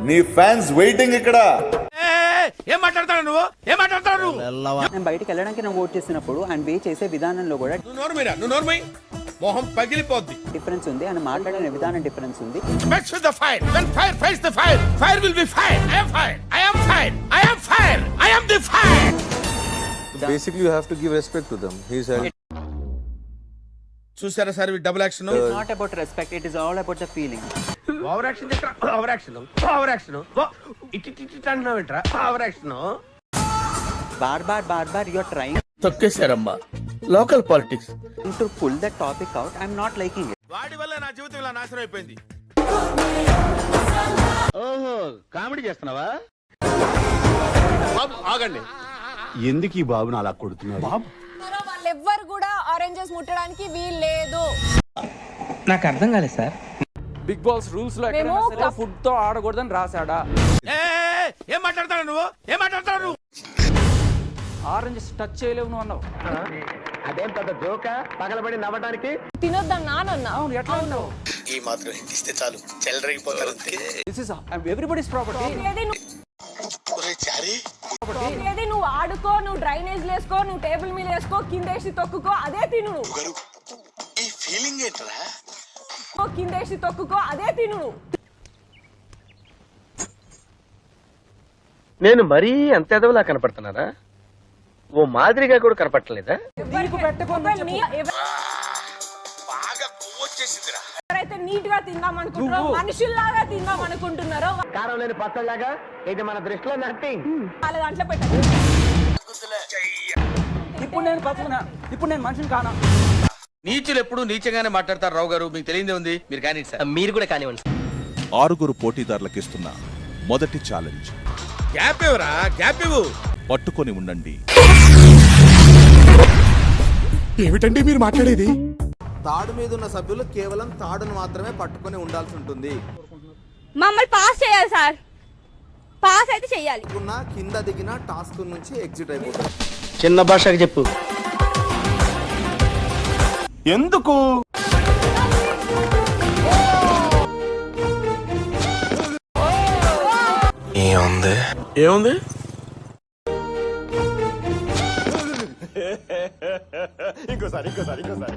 నీ fans waiting ఇక్కడ. ఏం మాట్లాడతాను నువ్వు? ఏం మాట్లాడతాను వెళ్ళడానికి నువ్వు చేసినప్పుడు అండ్ వే చేసే విధానంలో కూడా పగిలిపోద్ది. డిఫరెన్స్ ఉంది. అని మాట్లాడే విధానం డిఫరెన్స్ ఉంది. Meets the fire fire fights the fire will be fire I I am fire I respect too చూసారా sir double action not about respect it is all about the feeling over action over action over action ఇటు ఇటు ఇటు అంటున్నావు ఏంట్రా? Over action బార్ బార్ బార్ బార్ you're trying తొక్కేశారమ్మా. Local politics to pull the topic out I'm not liking it వాడి వల్ల నా జీవితం ఇలా నాశనం అయిపోయింది. ఓహో కామెడీ చేస్తున్నావా? బాబు ఆగండి. ఎందుకు ఈ బాబుని అలా కొడుతున్నారు ఉన్నారో వాళ్ళెవ్వరు కూడా ఆరెంజెస్ ముట్టడానికి వీలు లేదు నాకు అర్థం కాలేదు సార్. బిగ్ బాస్ రూల్స్లో ఎక్కడైనా సరే ఫుడ్తో ఆడకూడదని రాశాడా? ఏ, మాట్లాడతాడు నువ్వు? ఏం మాట్లాడతాడు నువ్వు? ఆరెంజ్ టచ్ చేయలేవు నువ్వు అన్నావు. అదేం పెద్ద జోక పగలబడి నవ్వడానికి తినొద్దాం నానన్నా? అవును ఎట్లా ఉన్నావు ఈ మాత్రం ఇస్తే చాలు. చెల్లరగిపోతారు అంతే. దిస్ ఇస్ ఎవ్రీబడీస్ ప్రాపర్టీ వేసుకో నువ్వు టేబుల్ మీద వేసుకో కిందేసి తొక్కుకో అదే తిను ఈ ఫీలింగ్ ఏంట్రా? ఓ కిందేసి తొక్కుకో అదే తిను నేను మరీ అంత ఎదవలా కనపడుతున్నారా ఓ మాదిరిగా కూడా కనపడలేదా ఎవరైతే నీట్గా తిందాం అనుకుంటున్నారో మనుషుల్లాగా తిందాం అనుకుంటున్నారో కారం లేని పచ్చలాగా ఇది మన దృష్టిలో నథింగ్ వాళ్ళ దాంట్లో ఇప్పుడు నేను పక్కన ఇప్పుడు నేను మనిషిని కానా? నీచులు ఎప్పుడు నీచంగానే మాట్లాడతారు రావు గారు. మీకు తెలియదే ఉంది. మీరు కానీ సార్. మీరు కూడా కానివ్వండి ఆరుగురు పోటీదారులకు ఇస్తున్న మొదటి ఛాలెంజ్. గ్యాప్ ఇవ్వరా? గ్యాప్ ఇవ్వు. పట్టుకొని ఉండండి. ఏమిటండి మీరు మాట్లాడేది? తాడు మీద ఉన్న సభ్యులు కేవలం తాడును మాత్రమే పట్టుకొని ఉండాల్సి ఉంటుంది. మమ్మల్ని పాస్ చేయాలి సార్. పాస్ అయితే చెయ్యాలి. ఉన్న కింద దిగిన టాస్క్ నుంచి ఎగ్జిట్ అయిపోతుంది చిన్న భాషకి చెప్పు. ఎందుకు? ఏముంది? ఏముంది? ఇంకోసారి ఇంకోసారి ఇంకోసారి.